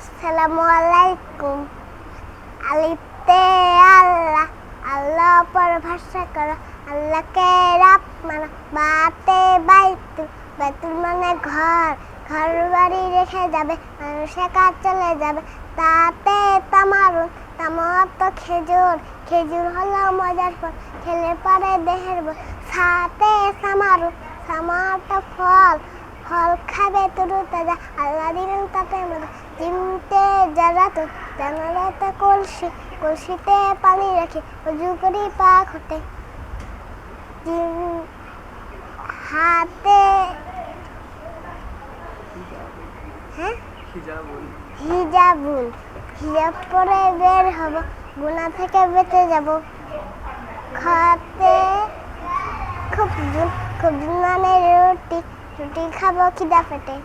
আসসালামু আলাইকুম। আলিতে আল্লাহ আল্লাহ পর ভাষা করো। আল্লাহকে রাব মানো। বাতে বাইতু বাইতুল মানে ঘর। ঘর বাড়ি রেখে যাবে, মানুষের কাজ চলে যাবে। তাতে তামারুন তামার তো খেজুর। খেজুর হলো মজার ফল, খেলে পারে দেহের সামারুন সামার তো ফল। ফল খাবে তুরু তাজা আল্লাহ দিলেন তাতে চিমতে যারা তো জানালাতে কলসি কলসিতে পানি রাখি উজু করি পা ঘটে। হাতে হ্যাঁ? হিজাবুল। হিজাবুল। হিজাব পরে বের হব গুণা থেকে বেঁচে যাব। খাতে খুব খুব মানে রুটি রুটি খাব খিদা পেটে